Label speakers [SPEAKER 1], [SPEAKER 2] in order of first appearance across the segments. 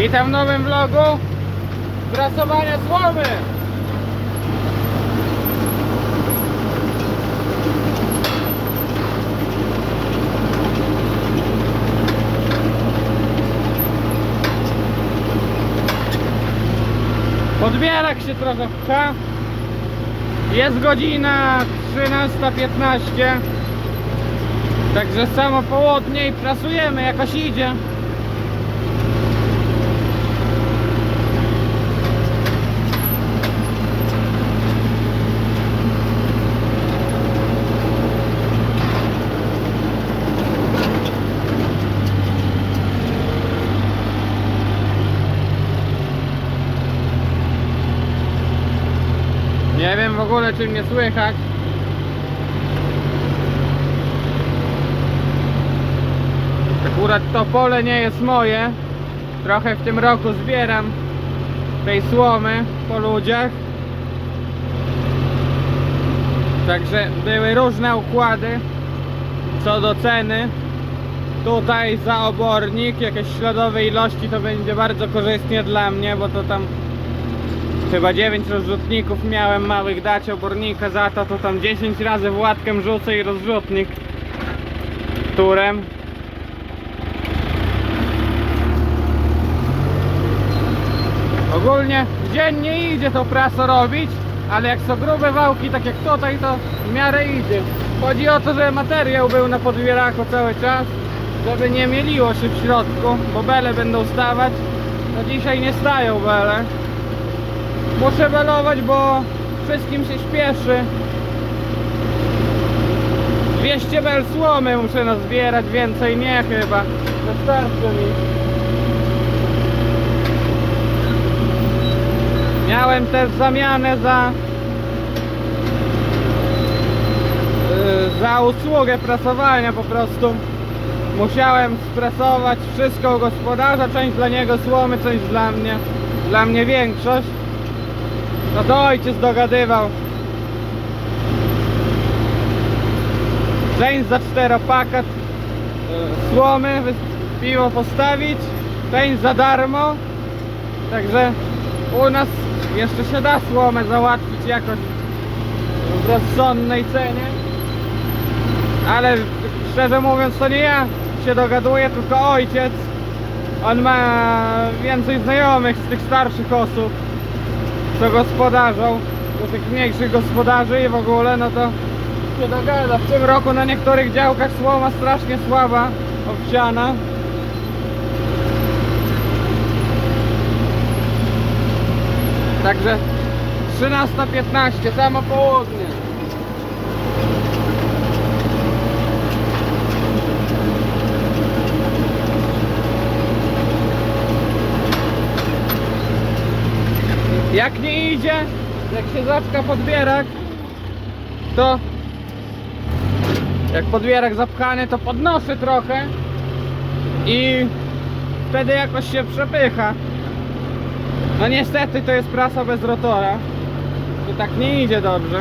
[SPEAKER 1] Witam w nowym vlogu. Prasowania słomy. Podbierak się trochę pcha Jest godzina 13.15 Także samo południe i prasujemy, jakoś idzie Nie wiem w ogóle czy mnie słychać. Akurat to pole nie jest moje. Trochę w tym roku zbieram tej słomy po ludziach. Także były różne układy co do ceny. Tutaj za obornik jakieś śladowe ilości to będzie bardzo korzystnie dla mnie, bo to tam Chyba 9 rozrzutników miałem małych dać obornika za to, to tam 10 razy władkiem rzucę i rozrzutnik turem. Ogólnie w dzień nie idzie to praso robić, ale jak są grube wałki, tak jak tutaj, to w miarę idzie. Chodzi o to, że materiał był na podwieraku cały czas, żeby nie mieliło się w środku, bo bele będą stawać. No dzisiaj nie stają bele. Muszę belować, bo wszystkim się śpieszy. 200 bel słomy muszę nazbierać, więcej nie chyba. Wystarczy mi. Miałem też zamianę za yy, za usługę prasowania po prostu. Musiałem sprasować wszystko u gospodarza, część dla niego słomy, część dla mnie. Dla mnie większość. No to ojciec dogadywał. Część za czteropaka e, słomy, piwo postawić, część za darmo. Także u nas jeszcze się da słomę załatwić jakoś w rozsądnej cenie. Ale szczerze mówiąc to nie ja się dogaduję, tylko ojciec. On ma więcej znajomych z tych starszych osób co gospodarzą do tych mniejszych gospodarzy i w ogóle no to się dogada. W tym roku na niektórych działkach słoma strasznie słaba, owsiana. Także 13.15, samo południe. Jak nie idzie, jak się zaczka podbierak, to jak podbierak zapchany, to podnoszę trochę i wtedy jakoś się przepycha. No niestety to jest prasa bez rotora. To tak nie idzie dobrze.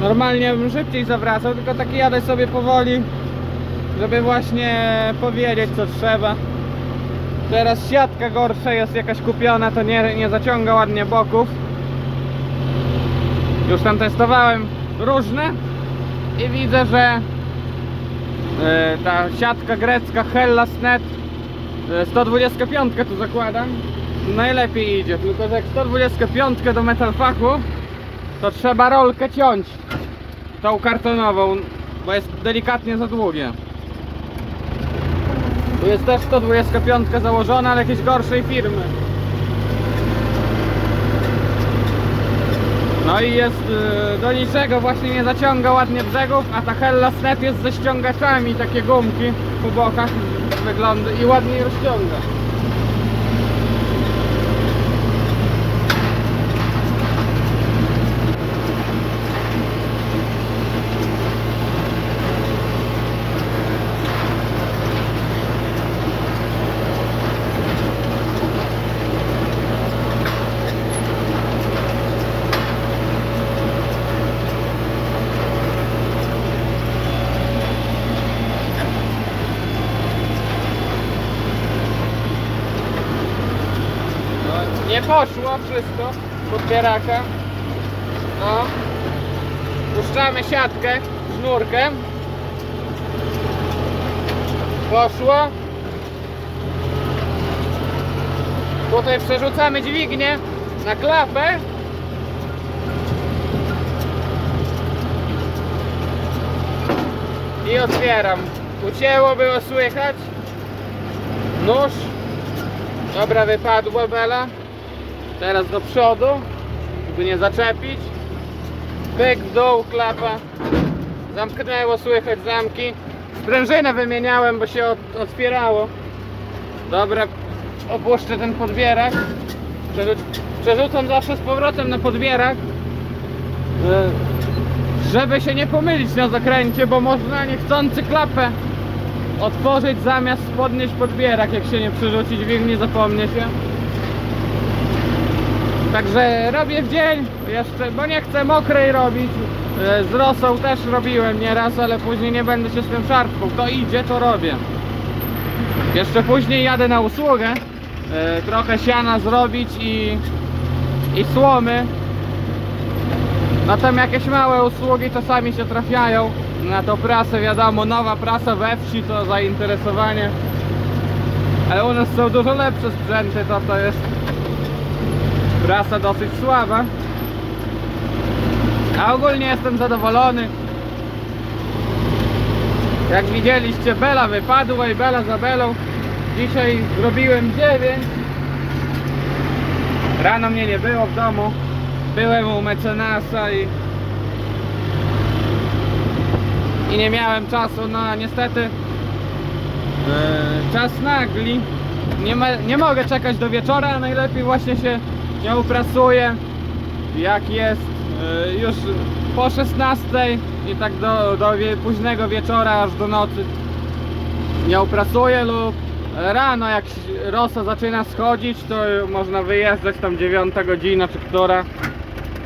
[SPEAKER 1] Normalnie bym szybciej zawracał, tylko taki jadę sobie powoli, żeby właśnie powiedzieć co trzeba. Teraz siatka gorsza jest jakaś kupiona, to nie, nie zaciąga ładnie boków. Już tam testowałem różne i widzę, że e, ta siatka grecka Hellasnet e, 125 tu zakładam najlepiej idzie, tylko że jak 125 do metalfachu to trzeba rolkę ciąć tą kartonową, bo jest delikatnie za długie. Tu jest też 125 założona, ale jakiejś gorszej firmy. No i jest y, do niczego, właśnie nie zaciąga ładnie brzegów, a ta Hellas Net jest ze ściągaczami, takie gumki po bokach wygląda i ładniej rozciąga. Nie poszło wszystko z podbieraka. No. Puszczamy siatkę sznurkiem. Poszło. Tutaj przerzucamy dźwignię na klapę. I otwieram. Ucięło, było słychać. Nóż. Dobra, wypadła bela. Teraz do przodu, żeby nie zaczepić. Pyk w dół, klapa. Zamknęło, słychać zamki. Sprężynę wymieniałem, bo się otwierało. Dobra, opuszczę ten podbierak. Przerzu- Przerzucam zawsze z powrotem na podbierak. E, Żeby się nie pomylić na zakręcie, bo można niechcący klapę otworzyć zamiast podnieść podbierak, jak się nie przerzuci dźwigni, zapomnie się. Także robię w dzień jeszcze, bo nie chcę mokrej robić. E, Z rosą też robiłem nieraz, ale później nie będę się z tym szarpał. To idzie, to robię. Jeszcze później jadę na usługę. e, Trochę siana zrobić i, i słomy. No jakieś małe usługi czasami się trafiają. Na tą prasę wiadomo, nowa prasa we wsi to zainteresowanie. Ale u nas są dużo lepsze sprzęty, to to jest prasa dosyć słaba. A ogólnie jestem zadowolony. Jak widzieliście, Bela wypadła i Bela za Belą. Dzisiaj zrobiłem 9. Rano mnie nie było w domu. Byłem u mecenasa i i nie miałem czasu, no niestety e, czas nagli. Nie, nie mogę czekać do wieczora, najlepiej właśnie się nie uprasuję jak jest e, już po 16 i tak do, do późnego wieczora aż do nocy. Nie uprasuję lub rano jak rosa zaczyna schodzić to można wyjeżdżać tam 9 godzina czy która.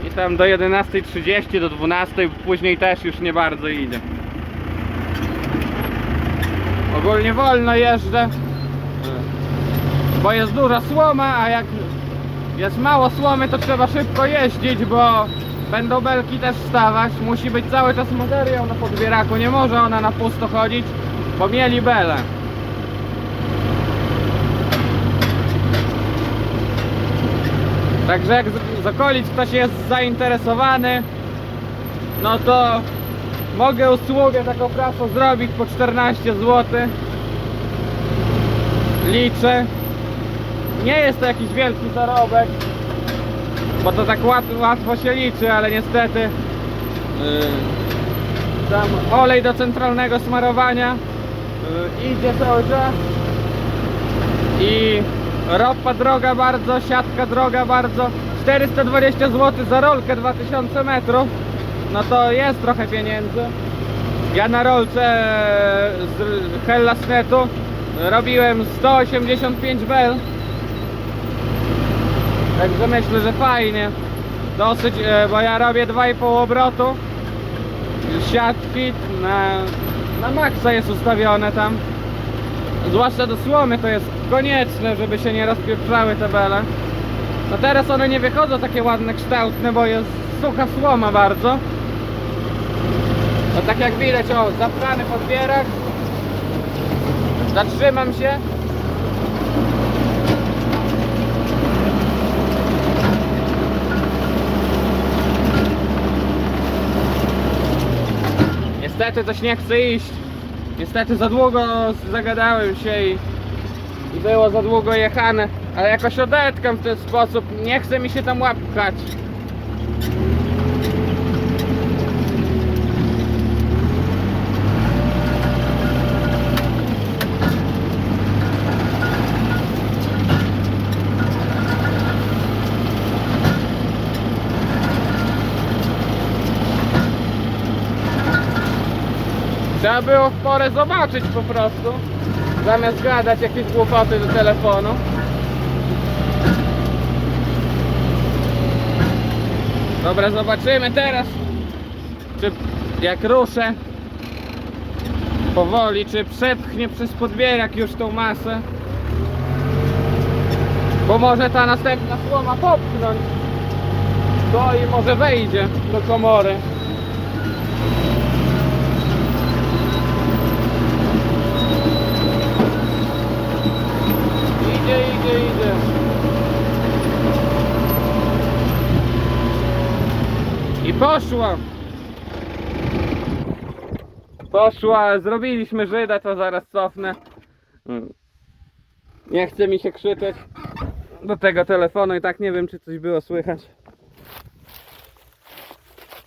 [SPEAKER 1] I tam do 11.30 do 12 później też już nie bardzo idę ogólnie wolno jeżdżę bo jest duża słoma a jak jest mało słomy to trzeba szybko jeździć bo będą belki też wstawać musi być cały czas materiał na podbieraku nie może ona na pusto chodzić bo mieli belę Także jak z okolic ktoś jest zainteresowany, no to mogę usługę taką prasą zrobić po 14 zł. Liczę. Nie jest to jakiś wielki zarobek, bo to tak łatwo, łatwo się liczy, ale niestety yy, tam olej do centralnego smarowania yy, idzie cały czas i ropa droga bardzo, siatka droga bardzo. 420 zł za rolkę 2000 metrów. No to jest trochę pieniędzy. Ja na rolce z Hellasnetu robiłem 185 bel także myślę, że fajnie dosyć, e, bo ja robię 2,5 obrotu siatki na, na maksa jest ustawione tam Zwłaszcza do słomy to jest konieczne, żeby się nie rozpieprzały te bele. No teraz one nie wychodzą takie ładne, kształtne, bo jest sucha słoma bardzo. No tak jak widać, o, zapchany podbierak. Zatrzymam się. Niestety coś nie chce iść. Niestety za długo zagadałem się i, i było za długo jechane, ale jakoś odetkam w ten sposób, nie chce mi się tam łapkać. Trzeba było w porę zobaczyć po prostu, zamiast gadać jakieś głupoty do telefonu. Dobra, zobaczymy teraz, czy jak ruszę powoli, czy przepchnie przez podbierak już tą masę. Bo może ta następna słoma popchnąć. To i może wejdzie do komory. Idzie, idzie, idzie. I poszła. Poszła, zrobiliśmy Żyda, to zaraz cofnę. Nie chce mi się krzyczeć do tego telefonu i tak nie wiem czy coś było słychać.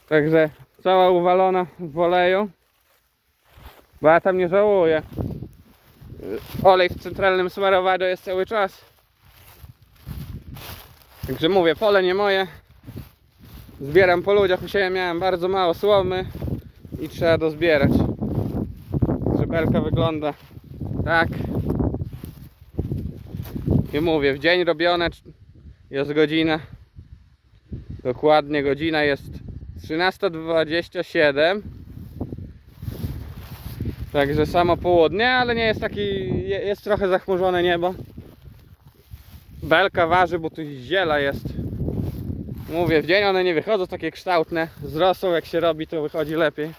[SPEAKER 1] Także cała uwalona w oleju. Bo ja tam nie żałuję. Olej w centralnym smarowaniu jest cały czas. Także mówię, pole nie moje. Zbieram po ludziach, u miałem bardzo mało słomy i trzeba dozbierać. Żebelka wygląda tak. I mówię, w dzień robione jest godzina. Dokładnie godzina jest 13.27. Także samo południe, ale nie jest taki, je- jest trochę zachmurzone niebo. Belka waży, bo tu ziela jest. Mówię, w dzień one nie wychodzą takie kształtne. Z rosą jak się robi, to wychodzi lepiej.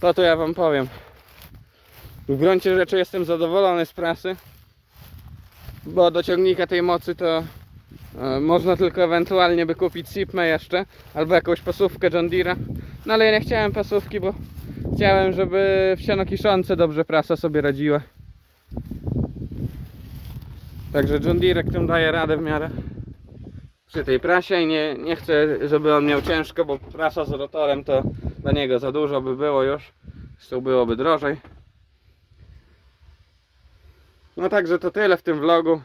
[SPEAKER 1] To to ja wam powiem. W gruncie rzeczy jestem zadowolony z prasy. Bo do ciągnika tej mocy to e, można tylko ewentualnie by kupić Sipmę jeszcze. Albo jakąś pasówkę John Deere'a. No ale ja nie chciałem pasówki, bo chciałem, żeby w kiszące dobrze prasa sobie radziła. Także John Deere tym daje radę w miarę przy tej prasie i nie, nie chcę, żeby on miał ciężko, bo prasa z rotorem to dla niego za dużo by było już. Zresztą byłoby drożej. No także to tyle w tym vlogu.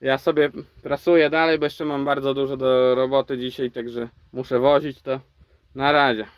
[SPEAKER 1] Ja sobie prasuję dalej, bo jeszcze mam bardzo dużo do roboty dzisiaj, także muszę wozić to. Na razie.